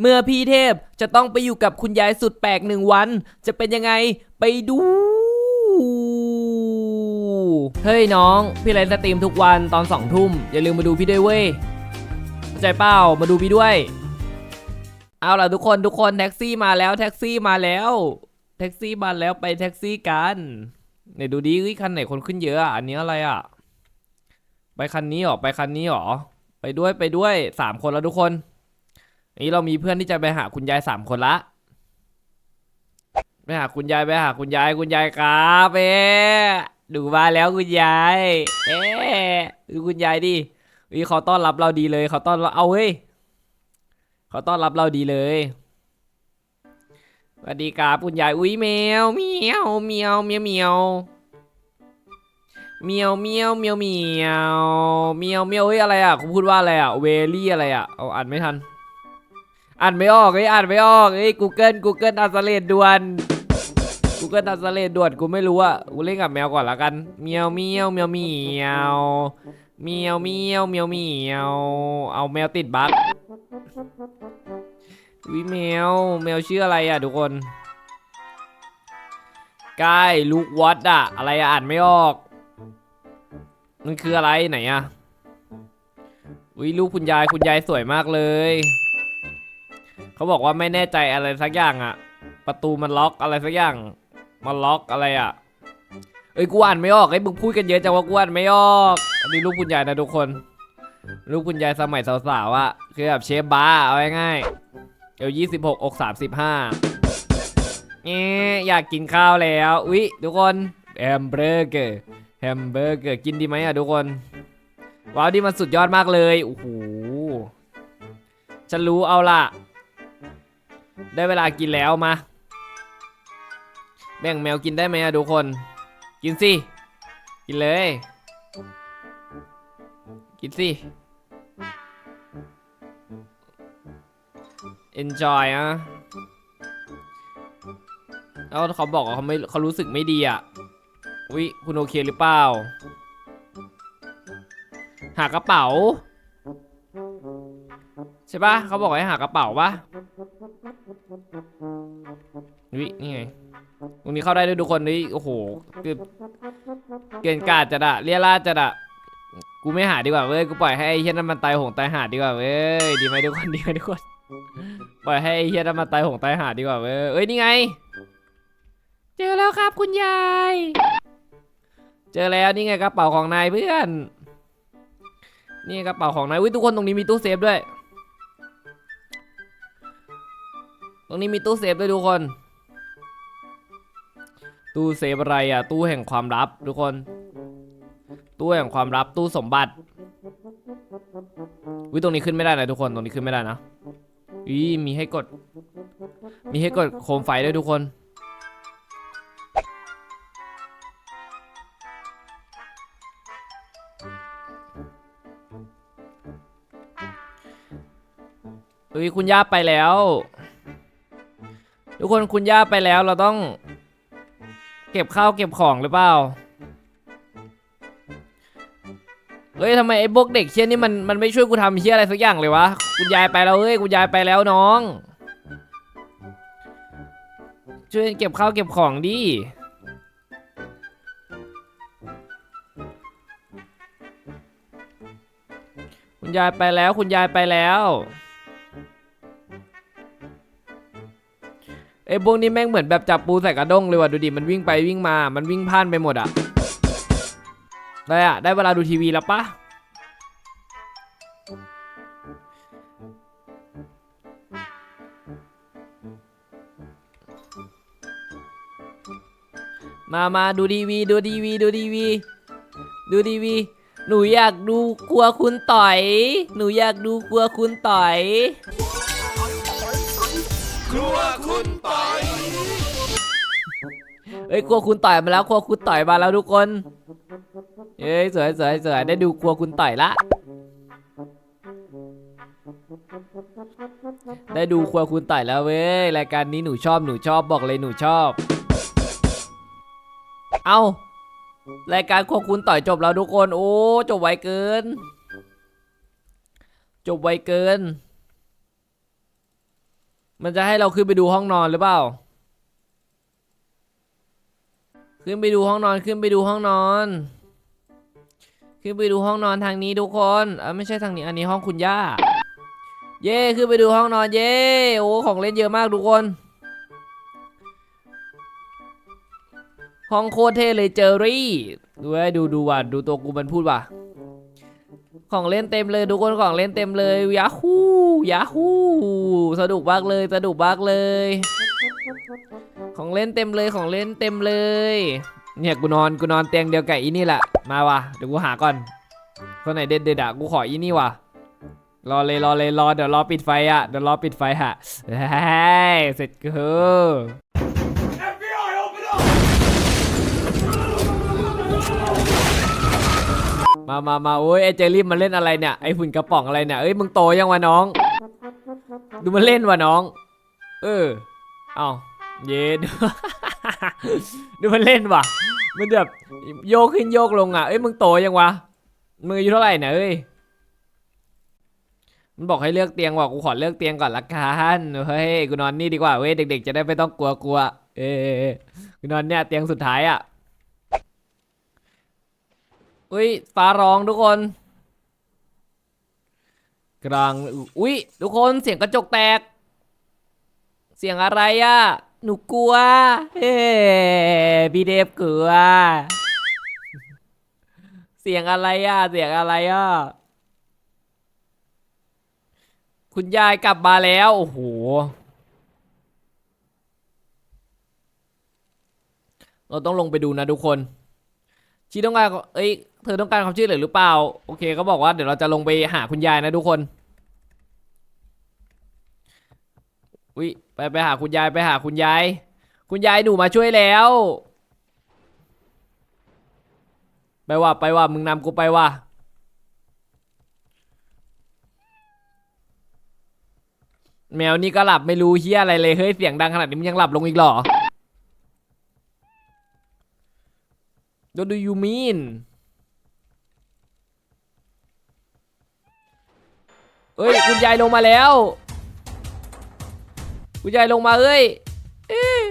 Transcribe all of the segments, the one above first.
เมื่อพี่เทพจะต้องไปอยู่กับคุณยายสุดแปลกหนึ่งวัน จะเป็นยังไงไปดู เฮ้ยน้อง พี่ไลฟ์สตรีมทุกวันตอนสองทุ่ม อย่าลืมมาดูพี่ด้วยเว้ยเข้าใจเปล่ามาดูพี่ด้วย เอาล่ะทุกคนทุกคนแท็กซี่มาแล้วแท็กซี่มาแล้ว แท็กซี่มาแล้วไปแท็กซี่กันไหนดูดิคันไหนคนขึ้นเยอะอันนี้อะไรอะ ไปคันนี้หรอไปคันนี้หรอไปด้วยไปด้วยสามคนแล้วทุกคน นี่เรามีเพื่อนที่จะไปหาคุณยายสามคนละไปหาคุณยายไปหาคุณยายคุณยายครับเอ๊ดูมาแล้วคุณยายเอ๊ดูคุณยายดิวิเขาต้อนรับเราดีเลยเขาต้อนรับเอาเฮ้ยเขาต้อนรับเราดีเลยสวัสดีครับคุณยายอุ้ยแมวเมียวเมียวเมียวเมียวเมียวเมียวเมียวเมียวเมียวเมียวเฮ้ยอะไรอะคุณพูดว่าอะไรอะเวลี่อะไรอะเอาอ่านไม่ทัน อ่านไม่ออกเอ้ยอ่านไม่ออกเอ้ย Google Google อัสเลดด่วน Google อัสเลดด่วนกูไม่รู้อะกูเล่นกับแมวก่อนละกันเมียวเมียวเมียวเมียวเมียวเมียวเมียวเมียวเอาแมวติดบั๊กวิแมวแมวชื่ออะไรอะทุกคนกายลูกวัดอะอะไรอะอ่านไม่ออกมันคืออะไรไหนอะวิลูกคุณยายคุณยายสวยมากเลย เขาบอกว่าไม่แน่ใจอะไรสักอย่างอะประตูมันล็อกอะไรสักอย่าง มันล็อกอะไรอะเอ้ยกูอ่านไม่ออกไอ้ยมึงพูดกันเยอะจังว่ากูอ่านไม่ออกอันนี้ลูกคุณยายนะทุกคน ลูกคุณยายสมัยสาวๆอะคือแบบเชฟบ้าเอาง่ายๆเอวยี่สิบหกอกสามสิบห้าเอ๊อยากกินข้าวแล้วอุ๊ยทุกคนแฮมเบอร์เกอร์แฮมเบอร์เกอร์กินดีไหมอะทุกคนว้าวนี่มันสุดยอดมากเลยโอ้โหฉันรู้เอาล่ะ ได้เวลากินแล้วมา แบ่งแมวกินได้ไหมอะทุกคน กินสิ กินเลย กินสิ enjoy อะแล้วเขาบอกว่าเขาไม่เขารู้สึกไม่ดีอะวิคุณโอเคหรือเปล่า หากระเป๋า ใช่ปะเขาบอกให้หากระเป๋าปะ วินี่ไงตรงนี้เข้าได้ด้วยทุกคนนี่โอ้โหเกินเกินกาดจัดอะเรียราจัดอะกูไม่หาดีกว่าเว้ยกูปล่อยให้ไอ้เฮียนั้นมันตายหงตายหาดีกว่าเว้ยดีไหมทุกคนดีไหมทุกคนปล่อยให้ไอ้เฮียนั้นมันตายหงตายหาดีกว่าเว้ยเอ้ยนี่ไง เจอแล้วครับคุณยาย เจอแล้วนี่ไงกระเป๋าของนายเพื่อน นี่กระเป๋าของนายวิทุกคนตรงนี้มีตู้เซฟด้วย ตรงนี้มีตู้เซฟด้วยทุกคน ตู้เซฟอะไรอะ ตู้แห่งความลับทุกคน ตู้แห่งความลับตู้สมบัติวิตรงนี้ขึ้นไม่ได้นะทุกคนตรงนี้ขึ้นไม่ได้นะวิมีให้กด มีให้กดโคมไฟด้วยทุกคน เฮ้ยคุณย่าไปแล้ว ทุกคนคุณย่าไปแล้วเราต้อง เก็บข้าวเก็บของหรือเปล่า เฮ้ยทำไมไอ้พวกเด็กเชี่ยนี่มันมันไม่ช่วยกูทำเชี่ยอะไรสักอย่างเลยวะ คุณยายไปแล้วเฮ้ยคุณยายไปแล้วน้อง ช่วยเก็บข้าวเก็บของดิ คุณยายไปแล้วคุณยายไปแล้ว อ้พวกนี้แม่งเหมือนแบบจับปูใส่กระด้งเลยว่ะดูดิมันวิ่งไปวิ่งมา มันวิ่งพ่านไปหมดอะได้อะได้เวลาดูทีวีแล้วปะมามาดูทีวีดูทีวีดูทีวี ดูทีวี หนูอยากดูครัวคุณต่อย หนูอยากดูครัวคุณต่อย เอ้ยครัวคุณต่อยมาแล้วครัวคุณต่อยมาแล้วทุกคนเอ้ยสวยสวยสวยได้ดูครัวคุณต่อยละ ได้ดูครัวคุณต่อยแล้วเว้ยรายการนี้หนูชอบหนูชอบบอกเลยหนูชอบ เอารายการครัวคุณต่อยจบแล้วทุกคน โอ้จบไวเกิน จบไวเกิน มันจะให้เราขึ้นไปดูห้องนอนหรือเปล่า ขึ้นไปดูห้องนอนขึ้นไปดูห้องนอน ขึ้นไปดูห้องนอนทางนี้ทุกคนเออไม่ใช่ทางนี้อันนี้ห้องคุณย่า เย่ขึ้นไปดูห้องนอนเย่โอ้ของเล่นเยอะมากทุกคน ห้องโคตรเท่เลยเจอรี่ดูไว้ดูดูว่ะดูตัวกูมันพูดว่ะของเล่นเต็มเลยทุกคนของเล่นเต็มเลยยาฮูยาฮูสนุกมากเลยสนุกมากเลย ของเล่นเต็มเลยของเล่นเต็มเลย เนี่ยกูนอนกูนอนเตียงเดียวกับอีนี่แหละ มาว่ะเดี๋ยวกูหาก่อนคนไหนเด็ดเด็ดๆอะกูขออีนี่ว่ะรอเลยรอเลยรอเดี๋ยวรอปิดไฟอะเดี๋ยวรอปิดไฟฮะเฮ้ยเสร็จกู FBI open up มามามาโอ้ยไอเจลี่มันเล่นอะไรเนี่ย ไอหุ่นกระป๋องอะไรเนี่ย เอ้ย มึงโตยังวะน้อง ดูมันเล่นวะน้อง เออ เอา เย็ดดูมันเล่นว่ะ มันแบบโยกขึ้นโยกลงอะ เอ้ยมึงโตยังวะมึงอายุเท่าไหร่เนี่ยเอ้ย มันบอกให้เลือกเตียงว่ะกูขอเลือกเตียงก่อนละกันเฮ้ยกูนอนนี่ดีกว่าเว้ยเด็ก ๆ จะได้ไม่ต้องกลัวกลัว เอ้กูนอนเนี่ยเตียงสุดท้ายอะอุ้ยฟ้าร้องทุกคน กลาง อุ้ยทุกคนเสียงกระจกแตก เสียงอะไรอะ หนูกลัว เฮ้พี่เดฟกลัว เสียงอะไรอะ เสียงอะไรอะ คุณยายกลับมาแล้ว โอ้โห เราต้องลงไปดูนะทุกคน ชีต้องการ เอ้ย เธอต้องการความช่วยเหลือหรือเปล่า โอเคเขาบอกว่าเดี๋ยวเราจะลงไปหาคุณยายนะทุกคน อุ้ยไปไปหาคุณยายไปหาคุณยาย คุณยายหนูมาช่วยแล้ว ไปว่าไปว่ามึงนำกูไปว่าแมวนี่ก็หลับไม่รู้เฮียอะไรเลยเฮ้ยเสียงดังขนาดนี้มันยังหลับลงอีกหรอ What do you mean เอ้ยคุณยายลงมาแล้ว คุณยายลงมาเอ้ยเอ๊ะ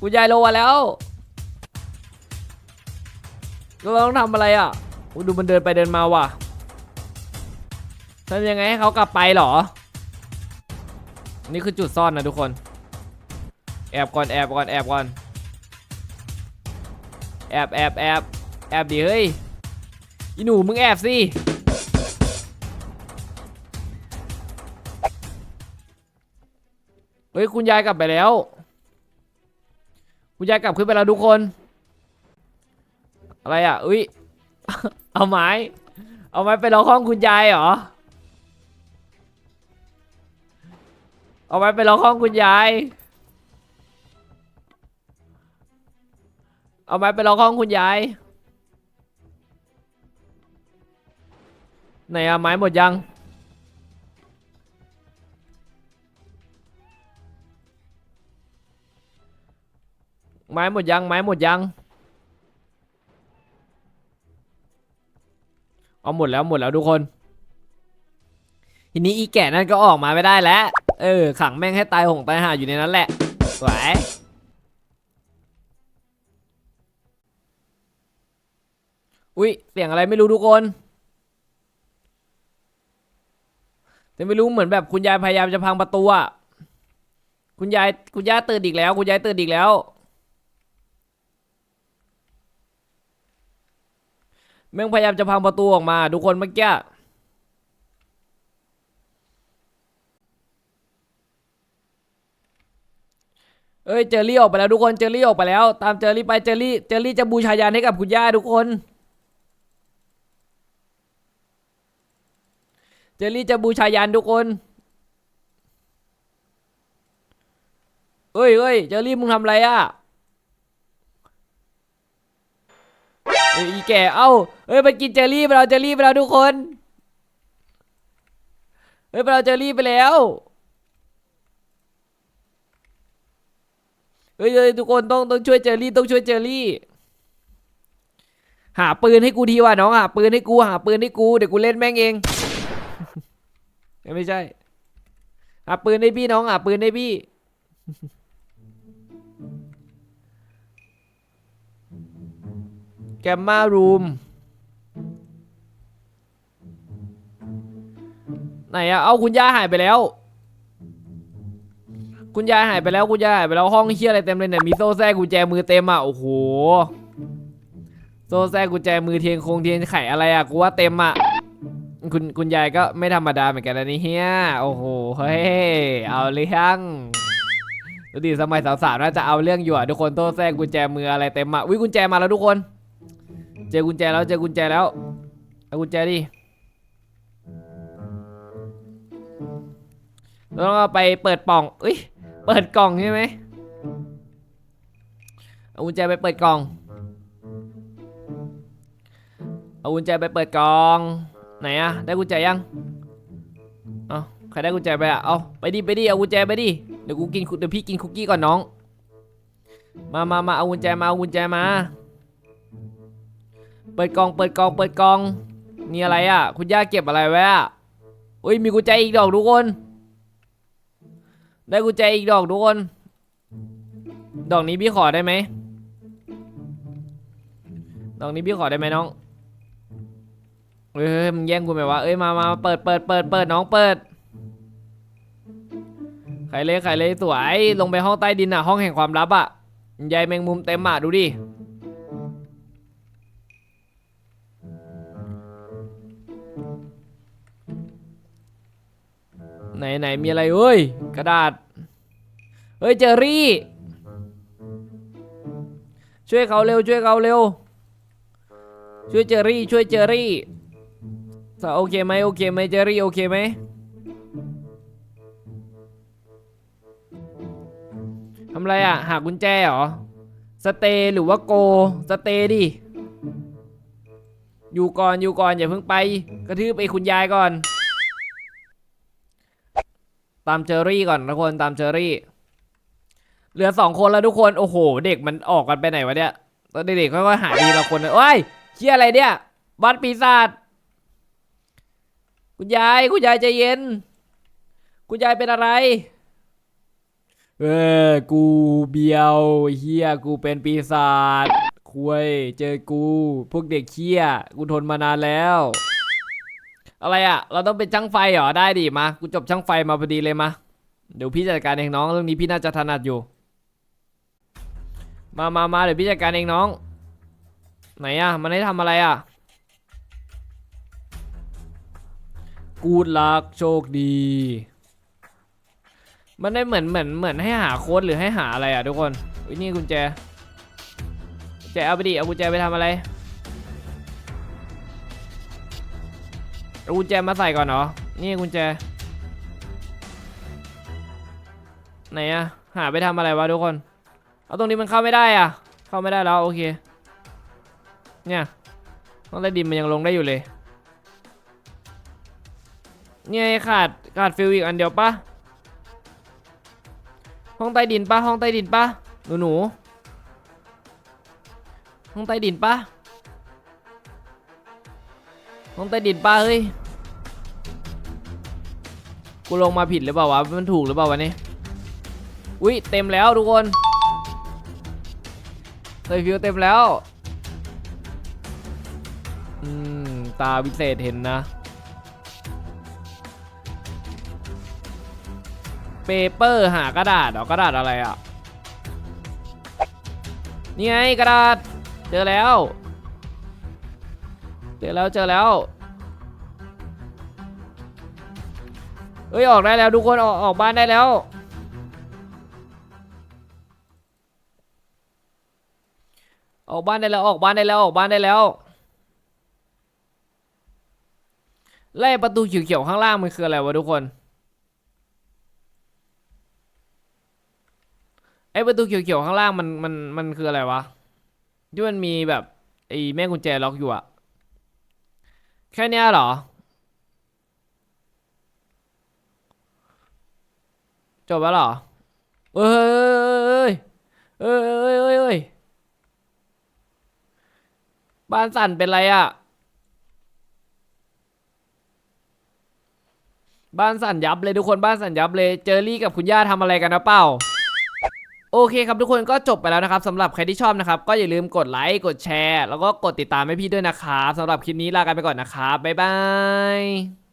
คุณยายลงมาแล้วเราต้องทำอะไรอะโอ้ดูมันเดินไปเดินมาว่ะทำยังไงให้เขากลับไปหรอ นี่คือจุดซ่อนนะทุกคน แอบก่อนแอบก่อนแอบก่อน แอบแอบแอบแอบดิเฮ้ยอีหนูมึงแอบสิ เฮ้ยคุณยายกลับไปแล้ว คุณยายกลับขึ้นไปแล้วทุกคน อะไรอะอุ้ย เอาไม้ เอาไม้ไปล็อกห้องคุณยายเหรอ เอาไม้ไปล็อกห้องคุณยาย เอาไม้ไปล็อกห้องคุณยาย ไหนอะไม้หมดยัง ไม้หมดยังไม้หมดยังเอาหมดแล้วหมดแล้วทุกคน ทีนี้อีแก่นั่นก็ออกมาไม่ได้แล้ว เออ ขังแม่งให้ตายหงตายหาอยู่ในนั้นแหละสวยอุ๊ยเสียงอะไรไม่รู้ทุกคนแต่ไม่รู้เหมือนแบบคุณยายพยายามจะพังประตูอะคุณยายคุณย่าตื่นอีกแล้ว คุณยายตื่นอีกแล้ว แม่งพยายามจะพังประตูออกมาทุกคนเมื่อกี้เอ้ยเจอรี่ออกไปแล้วทุกคนเจอรี่ออกไปแล้ว ตามเจอรี่ไปเจอรี่เจอรี่จะบูชายันให้กับคุณย่าทุกคน เจอรี่จะบูชายันทุกคนเอ้ยเอ้ยเจอรี่มึงทำอะไรอะ เอ้ยอีแก่เอ้าเอ้ยไปกินเจอรี่ไปเราเจอรี่ไปแล้วทุกคนเฮ้ยไปเราเจอรี่ไปแล้วเฮ้ยเฮ้ยทุกคนต้องต้องช่วยเจอรี่ต้องช่วยเจอรี่ หาปืนให้กูทีว่ะน้องหาปืนให้กูหาปืนให้กูเดี๋ยวกูเล่นแม่งเองไม่ใช่หาปืนได้พี่น้องหาปืนได้พี่ แกมมารูมไหนอะเอาคุณย่าหายไปแล้ว คุณยายหายไปแล้วคุณยายหายไปแล้วห้องเฮียอะไรเต็มเลยเนี่ยมีโซ่แทรกกุญแจมือเต็มอะโอ้โหโซ่แทรกกุญแจมือเทียนคงเทียนไขอะไรอะกูว่าเต็มอะคุณคุณยายก็ไม่ธรรมดาเหมือนกันนะนี่เฮียโอ้โหเฮ้ยเอาเรื่องดูดิสมัยสาวๆน่าจะเอาเรื่องอยู่อะทุกคนโซ่แทรกกุญแจมืออะไรเต็มอะวิกุญแจมาแล้วทุกคน เจอกุญแจแล้วเจอกุญแจแล้วเอากุญแจดิเราต้องเอาไปเปิดปล่องเอ้ยเปิดกล่องใช่ไหมเอากุญแจไปเปิดกล่อง เอากุญแจไปเปิดกล่อง ไหนอะได้กุญแจยังเอาใครได้กุญแจไปอะเอาไปดิไปดิเอากุญแจไปดิเดี๋ยวกูกินเดี๋ยวพี่กินคุกกี้ก่อนน้อง มามามาเอากุญแจมาเอากุญแจมา เปิดกล่อง เปิดกล่อง เปิดกล่องนี่อะไรอะคุณย่าเก็บอะไรไว้อะอุ้ยมีกุญแจอีกดอกทุกคน ได้กุญแจอีกดอกทุกคน ดอกนี้พี่ขอได้ไหมดอกนี้พี่ขอได้ไหมน้องเอ้ยมึงแย่งกูไหมวะ เอ้ยมามาเปิดเปิดเปิดเปิดน้องเปิดไขเลยไขเลยสวย ลงไปห้องใต้ดินอะ ห้องแห่งความลับอะใยแมงมุมเต็มอะดูดิ ไหนไหนมีอะไรเอ้ย กระดาษ เฮ้ยเจอรี่ ช่วยเขาเร็วช่วยเขาเร็ว ช่วยเจอรี่ช่วยเจอรี่โอเคไหมโอเคไหมเจอรี่โอเคไหมทำไรอะ หากุญแจเหรอ สเตย์หรือว่าโก สเตย์ดิ อยู่ก่อนอยู่ก่อนอย่าเพิ่งไป กระทืบไอ้คุณยายก่อน ตามเจอรี่ก่อนทุกคนตามเจอรี่ เหลือสองคนแล้วทุกคนโอ้โห เด็กมันออกกันไปไหนวะเนี่ยตอนเด็กๆค่อยๆหายดีละคนเลยโอ้ยเชี่ยอะไรเนี่ยบ้านปีศาจคุณยายคุณยายใจเย็น คุณยายเป็นอะไร เออกูเบียวเฮียกูเป็นปีศาจคุยเจอกู พวกเด็กเชี่ยกูทนมานานแล้ว อะไรอะเราต้องเป็นช่างไฟเหรอ ได้ดิมา กูจบช่างไฟมาพอดีเลยมา เดี๋ยวพี่จัดการเองน้อง เรื่องนี้พี่น่าจะถนัดอยู่ มามามาเดี๋ยวพี่จัดการเองน้อง ไหนอะมันให้ทำอะไรอะกูดลักโชคดี มันได้เหมือนเหมือนเหมือนให้หาโค้ดหรือให้หาอะไรอะทุกคนอุ้ยนี่กุญแจกุญแจเอาไปดิ เอากุญแจไปทำอะไร เอากุญแจมาใส่ก่อนเหรอ นี่กุญแจ ไหนอะหาไปทำอะไรวะทุกคน เอาตรงนี้มันเข้าไม่ได้อะเข้าไม่ได้แล้วโอเค เนี่ยห้องใต้ดินมันยังลงได้อยู่เลย เนี่ยขาดขาดฟิวอีกอันเดียวปะห้องใต้ดินปะห้องใต้ดินปะหนูหนูห้องใต้ดินปะ ห้องใต้ดินปะเฮ้ย กูลงมาผิดหรือเปล่าวะ มันถูกหรือเปล่าวะนี่อุ้ยเต็มแล้วทุกคนใส่ฟิวเต็มแล้ว อืม ตาวิเศษเห็นนะ เปเปอร์หากระดาษเหรอกระดาษอะไรอะ นี่ไงกระดาษ เจอแล้ว เจอแล้วเจอแล้วเอ้ยออกได้แล้วทุกคนออกออกบ้านได้แล้ว ออกบ้านได้แล้วออกบ้านได้แล้วออกบ้านได้แล้วไล่ประตูเขียวๆข้างล่างมันคืออะไรวะทุกคนไอประตูเขียวๆข้างล่างมันมันมันคืออะไรวะที่มันมีแบบไอแม่กุญแจล็อกอยู่อะ แค่เนี้ยเหรอ จบแล้วเหรอ เอ้ยเอ้ยเอ้ยเอ้ยเอ้ยบ้านสั่นเป็นไรอะบ้านสั่นยับเลยทุกคนบ้านสั่นยับเลย เจอรี่กับคุณย่าทำอะไรกันนะเปล่า โอเคครับทุกคนก็จบไปแล้วนะครับสำหรับใครที่ชอบนะครับ ก็อย่าลืมกดไลค์กดแชร์ แล้วก็กดติดตามให้พี่ด้วยนะครับสำหรับคลิปนี้ลากันไปก่อนนะครับบ๊ายบาย